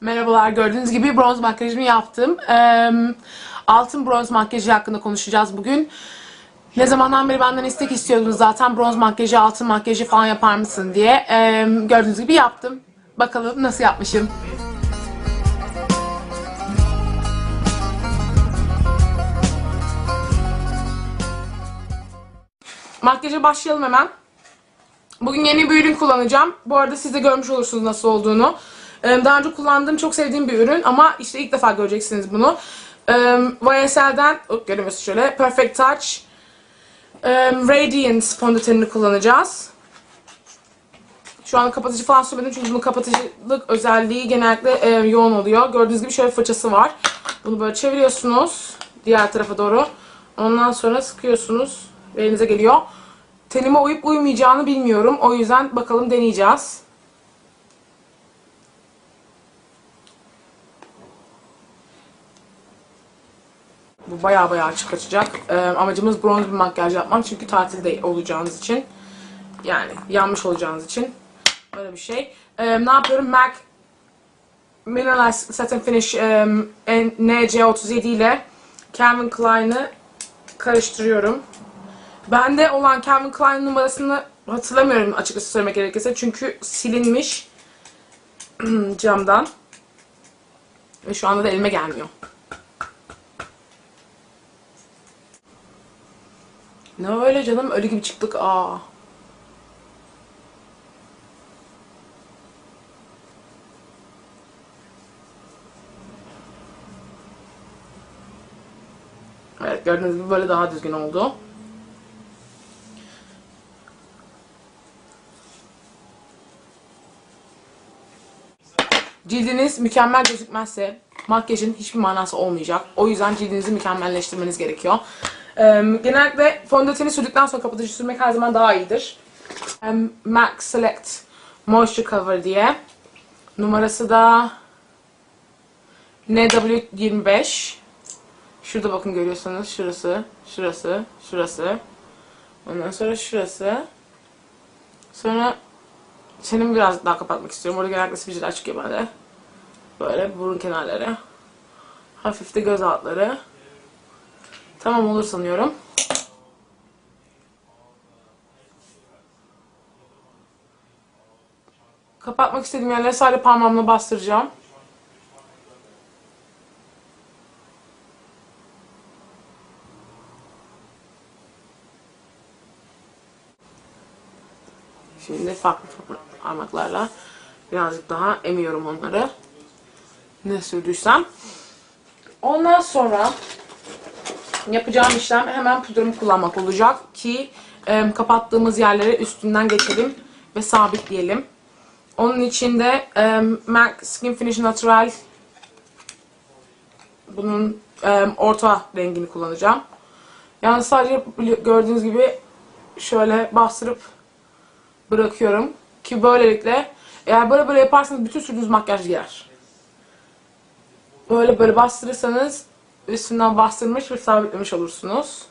Merhabalar gördüğünüz gibi bronz makyajımı yaptım. Altın bronz makyajı hakkında konuşacağız bugün. Ne zamandan beri benden istek istiyordunuz zaten bronz makyajı, altın makyajı falan yapar mısın diye. Gördüğünüz gibi yaptım. Bakalım nasıl yapmışım. Makyaja başlayalım hemen. Bugün yeni bir ürün kullanacağım. Bu arada siz de görmüş olursunuz nasıl olduğunu. Ee, Daha önce kullandığım çok sevdiğim bir ürün ama işte ilk defa göreceksiniz bunu. Ee, YSL'den, oh, göremiyorsunuz şöyle, Perfect Touch um, Radiance fondötenini kullanacağız. Şu an kapatıcı falan sürmedim çünkü bunun kapatıcılık özelliği genellikle e, yoğun oluyor. Gördüğünüz gibi şöyle fırçası var. Bunu böyle çeviriyorsunuz diğer tarafa doğru. Ondan sonra sıkıyorsunuz elinize geliyor. Tenime uyup uymayacağını bilmiyorum. O yüzden bakalım deneyeceğiz. Bu baya baya açık açacak. Ee, amacımız bronz bir makyaj yapmak çünkü tatilde olacağınız için. Yani yanmış olacağınız için. Böyle bir şey. Ee, ne yapıyorum? MAC Mineralized Satin Finish um, NC37 ile Calvin Klein'ı karıştırıyorum. Bende olan Calvin Klein numarasını hatırlamıyorum açıkçası söylemek gerekirse. Çünkü silinmiş camdan. Ve şu anda da elime gelmiyor. Ne öyle canım ölü gibi çıktık aa. Evet gördüğünüz gibi böyle daha düzgün oldu. Cildiniz mükemmel gözükmezse makyajın hiçbir manası olmayacak. O yüzden cildinizi mükemmelleştirmeniz gerekiyor. Ee, genellikle fondöteni sürdükten sonra kapatıcı sürmek her zaman daha iyidir. Em, MAC Select Moisture Cover diye. Numarası da NW25. Şurada bakın görüyorsanız şurası, şurası, şurası. Ondan sonra şurası. Sonra çenemi biraz daha kapatmak istiyorum. Orada genellikle sivilceler çıkıyor bende. Böyle burun kenarları. Hafif de göz altları. Tamam olur sanıyorum. Kapatmak istediğim yerleri sadece parmağımla bastıracağım. Şimdi farklı parmaklarla birazcık daha emiyorum onları. Ne sürdüysem. Ondan sonra yapacağım işlem hemen pudramı kullanmak olacak ki e, kapattığımız yerleri üstünden geçelim ve sabitleyelim. Onun için de e, MAC Skin Finish Natural bunun e, orta rengini kullanacağım. Yani sadece gördüğünüz gibi şöyle bastırıp bırakıyorum ki böylelikle eğer böyle böyle yaparsanız bütün sürdüğünüz makyaj girer. Böyle böyle bastırırsanız üstünden bastırmış ve sabitlemiş olursunuz.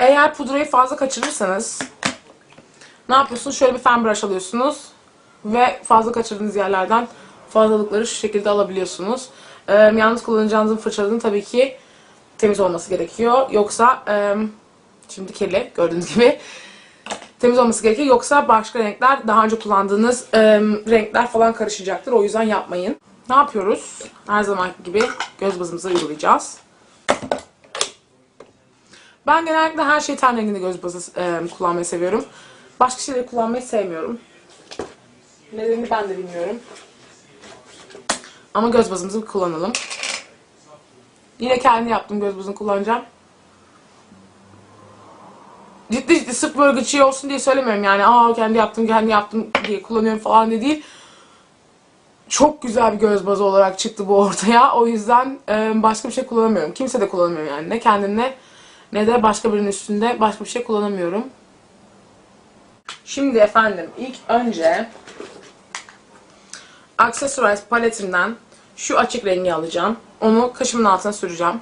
Eğer pudrayı fazla kaçırırsanız ne yapıyorsunuz? Şöyle bir fen brush alıyorsunuz ve fazla kaçırdığınız yerlerden fazlalıkları şu şekilde alabiliyorsunuz. Ee, yalnız kullanacağınızın fırçanın tabii ki temiz olması gerekiyor. Yoksa e, şimdi kirli gördüğünüz gibi temiz olması gerekiyor. Yoksa başka renkler daha önce kullandığınız e, renkler falan karışacaktır. O yüzden yapmayın. Ne yapıyoruz? Her zaman gibi göz bazımızı uygulayacağız. Ben genellikle her şeyi ten renginde göz bazı e, kullanmayı seviyorum. Başka şeyleri kullanmayı sevmiyorum. Nedenini ben de bilmiyorum. Ama göz bazımızı kullanalım. Yine kendi yaptığım göz bazını kullanacağım. Ciddi ciddi sırf böyle gıçı olsun diye söylemiyorum yani. Aa kendi yaptım kendi yaptım diye kullanıyorum falan diye değil. Çok güzel bir göz bazı olarak çıktı bu ortaya. O yüzden e, başka bir şey kullanamıyorum. Kimse de kullanamıyor yani. Ne kendimle ne de başka birinin üstünde başka bir şey kullanamıyorum. Şimdi efendim ilk önce Accessorize paletinden şu açık rengi alacağım. Onu kaşımın altına süreceğim.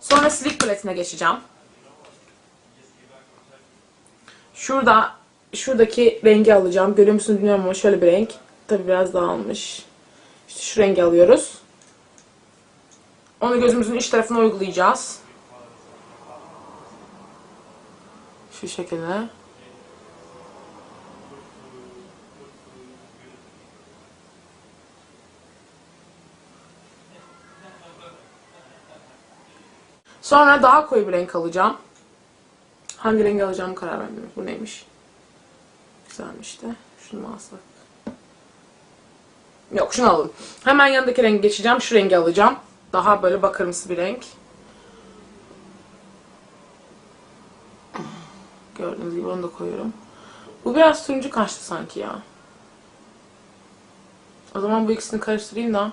Sonra silik paletine geçeceğim. Şurada şuradaki rengi alacağım. Görüyor musunuz bilmiyorum ama şöyle bir renk. Tabi biraz dağılmış. İşte şu rengi alıyoruz. Onu gözümüzün iç tarafına uygulayacağız. Şu şekilde. Sonra daha koyu bir renk alacağım. Hangi rengi alacağımı karar vermedim. Bu neymiş? Güzelmiş de. Şunu mu alsak? Yok şunu alalım. Hemen yanındaki rengi geçeceğim. Şu rengi alacağım. Daha böyle bakırımsı bir renk. Gördüğünüz gibi onu da koyuyorum. Bu biraz turuncu kaçtı sanki ya. O zaman bu ikisini karıştırayım da.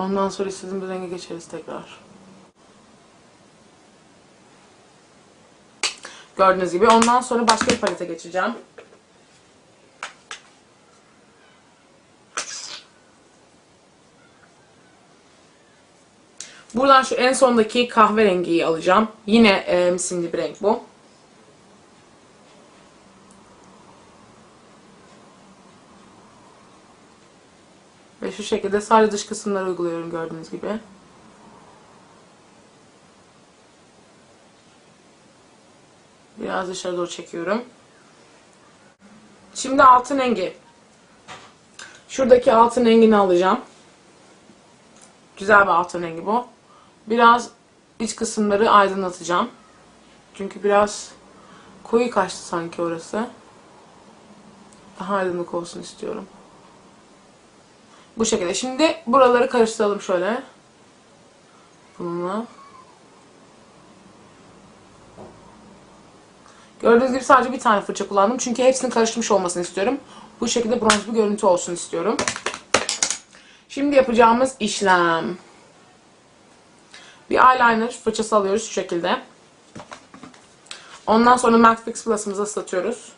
Ondan sonra istediğim bir renge geçeriz tekrar. Gördüğünüz gibi. Ondan sonra başka bir palete geçeceğim. Buradan şu en sondaki kahverengiyi alacağım. Yine e, simli bir renk bu. Şekilde sadece dış kısımları uyguluyorum gördüğünüz gibi. Biraz dışarı doğru çekiyorum. Şimdi altın rengi. Şuradaki altın rengini alacağım. Güzel bir altın rengi bu. Biraz iç kısımları aydınlatacağım. Çünkü biraz koyu kaçtı sanki orası. Daha aydınlık olsun istiyorum. Bu şekilde. Şimdi buraları karıştıralım şöyle. Bununla. Gördüğünüz gibi sadece bir tane fırça kullandım. Çünkü hepsinin karışmış olmasını istiyorum. Bu şekilde bronz bir görüntü olsun istiyorum. Şimdi yapacağımız işlem. Bir eyeliner fırçası alıyoruz şu şekilde. Ondan sonra MAC Fix Plus'ımızı ıslatıyoruz.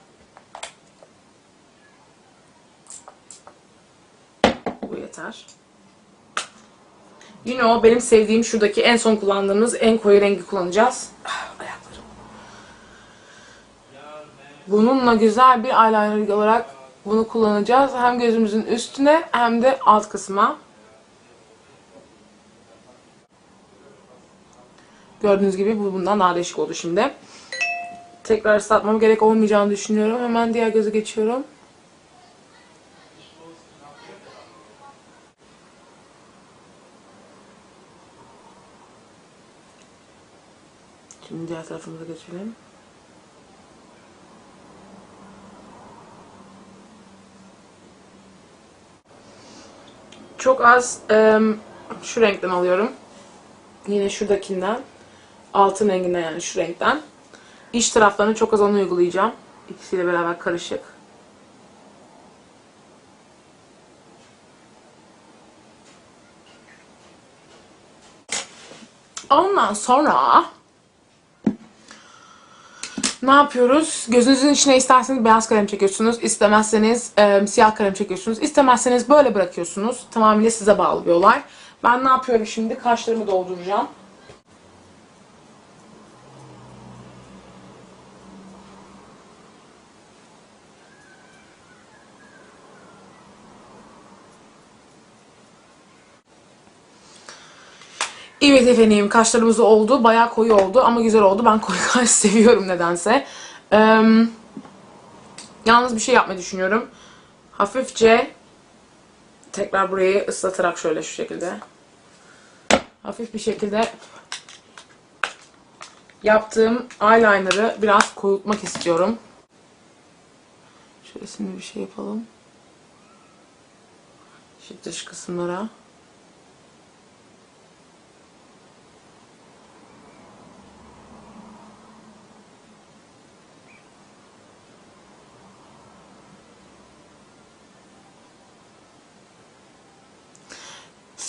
Bu yeter. Yine o benim sevdiğim şuradaki en son kullandığımız en koyu rengi kullanacağız. Ah, Ayaklarım. Bununla güzel bir eyeliner olarak bunu kullanacağız. Hem gözümüzün üstüne hem de alt kısma. Gördüğünüz gibi bu bundan daha değişik oldu şimdi. Tekrar ıslatmam gerek olmayacağını düşünüyorum. Hemen diğer göze geçiyorum. Şimdi diğer tarafımıza geçelim. Çok az em, şu renkten alıyorum. Yine şuradakinden. Altın renginden yani şu renkten. İç taraflarını çok az onu uygulayacağım. İkisiyle beraber karışık. Ondan sonra ne yapıyoruz? Gözünüzün içine isterseniz beyaz kalem çekiyorsunuz. istemezseniz e, siyah kalem çekiyorsunuz. istemezseniz böyle bırakıyorsunuz. Tamamıyla size bağlı bir olay. Ben ne yapıyorum şimdi? Kaşlarımı dolduracağım. Evet efendim kaşlarımız oldu. Bayağı koyu oldu ama güzel oldu. Ben koyu kaş seviyorum nedense. Ee, yalnız bir şey yapmayı düşünüyorum. Hafifçe tekrar burayı ıslatarak şöyle şu şekilde hafif bir şekilde yaptığım eyeliner'ı biraz koyultmak istiyorum. Şöyle şimdi bir şey yapalım. Şu dış kısımlara.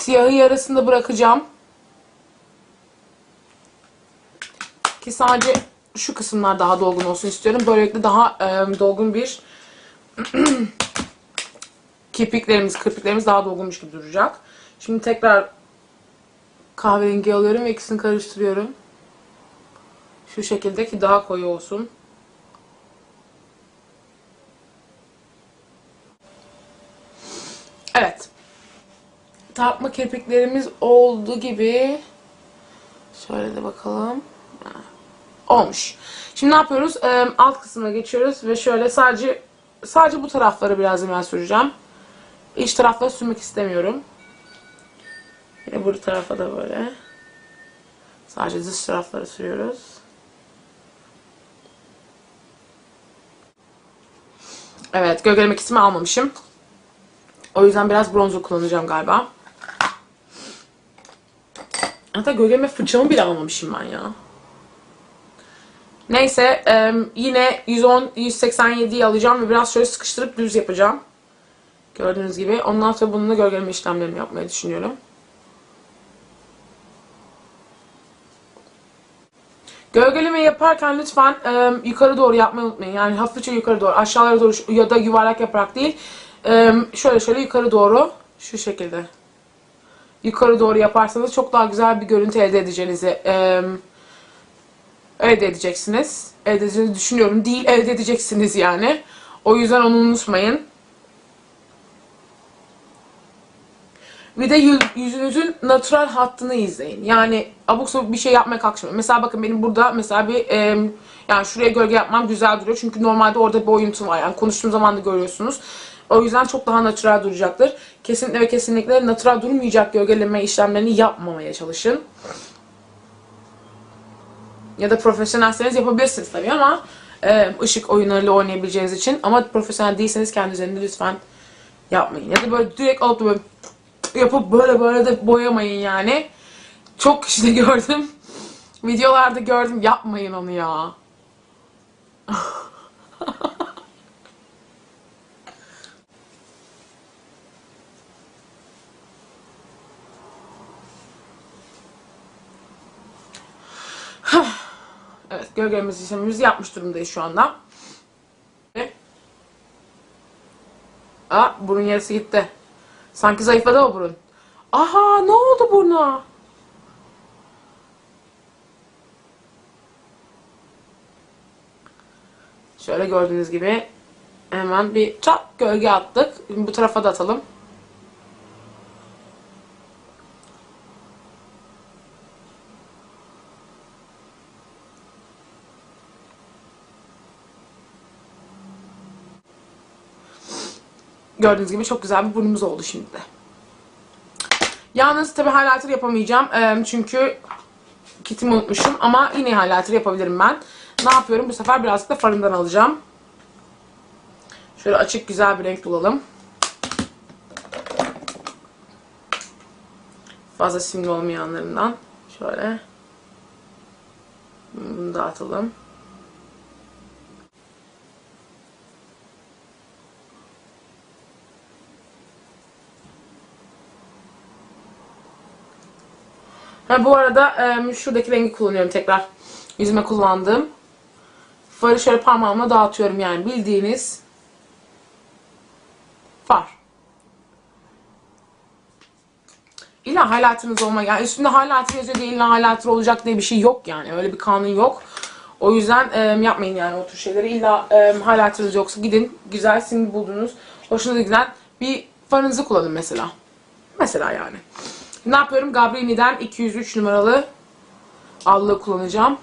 Siyahı yarısında bırakacağım. Ki sadece şu kısımlar daha dolgun olsun istiyorum. Böylelikle daha e, dolgun bir kirpiklerimiz, kirpiklerimiz daha dolgunmuş gibi duracak. Şimdi tekrar kahverengi alıyorum ve ikisini karıştırıyorum. Şu şekilde ki daha koyu olsun. Evet. Tartma kirpiklerimiz oldu gibi. Şöyle de bakalım. Olmuş. Şimdi ne yapıyoruz? Ee, alt kısmına geçiyoruz ve şöyle sadece sadece bu tarafları biraz ben süreceğim. İç tarafları sürmek istemiyorum. Yine bu tarafa da böyle. Sadece dış tarafları sürüyoruz. Evet, gölgeleme kitimi almamışım. O yüzden biraz bronzer kullanacağım galiba. Hatta gölgeleme fırçamı bile almamışım ben ya. Neyse yine 110 187'yi alacağım ve biraz şöyle sıkıştırıp düz yapacağım. Gördüğünüz gibi. Ondan sonra bununla gölgeleme işlemlerimi yapmayı düşünüyorum. Gölgeleme yaparken lütfen e, yukarı doğru yapmayı unutmayın. Yani hafifçe yukarı doğru, aşağılara doğru ya da yuvarlak yaparak değil. E, şöyle şöyle yukarı doğru, şu şekilde. Yukarı doğru yaparsanız çok daha güzel bir görüntü elde edeceğinizi e, elde edeceksiniz. Elde edeceğinizi düşünüyorum. Değil, elde edeceksiniz yani. O yüzden onu unutmayın. Bir de yü- yüzünüzün natural hattını izleyin. Yani abuk sabuk bir şey yapmaya kalkışmayın. Mesela bakın benim burada mesela bir e, yani şuraya gölge yapmam güzel duruyor. Çünkü normalde orada bir oyuntum var. Yani konuştuğum zaman da görüyorsunuz. O yüzden çok daha natural duracaktır. Kesinlikle ve kesinlikle natural durmayacak gölgeleme işlemlerini yapmamaya çalışın. Ya da profesyonelseniz yapabilirsiniz tabii ama e, ışık oyunlarıyla oynayabileceğiniz için. Ama profesyonel değilseniz kendi üzerinde lütfen yapmayın. Ya da böyle direkt alıp böyle yapıp böyle böyle de boyamayın yani. Çok kişide gördüm. Videolarda gördüm. Yapmayın onu ya. evet, gölgelemiz işlemimizi yapmış durumdayız şu anda. Aa, burun yarısı gitti. Sanki zayıfladı o burun. Aha ne oldu buruna? Şöyle gördüğünüz gibi hemen bir çat gölge attık. Bu tarafa da atalım. Gördüğünüz gibi çok güzel bir burnumuz oldu şimdi de. Yalnız tabi highlighter yapamayacağım. Çünkü kitimi unutmuşum. Ama yine highlighter yapabilirim ben. Ne yapıyorum? Bu sefer birazcık da farından alacağım. Şöyle açık güzel bir renk bulalım. Fazla simli olmayanlarından. Şöyle. Bunu da Ha, bu arada şuradaki rengi kullanıyorum tekrar. Yüzüme kullandığım. Farı şöyle parmağımla dağıtıyorum yani bildiğiniz far. İlla highlighter'ınız olma yani üstünde highlighter yazıyor diye illa highlighter olacak diye bir şey yok yani öyle bir kanun yok. O yüzden e, yapmayın yani o tür şeyleri. İlla e, highlighter'ınız yoksa gidin güzel simli bulduğunuz hoşunuza giden bir farınızı kullanın mesela. Mesela yani. Ne yapıyorum? Gabrielli'den 203 numaralı allığı kullanacağım.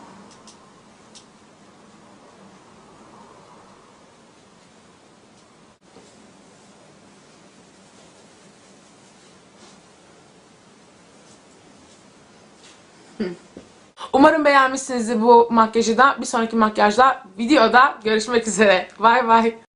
Umarım beğenmişsinizdir bu makyajı da. Bir sonraki makyajda videoda görüşmek üzere. Bay bay.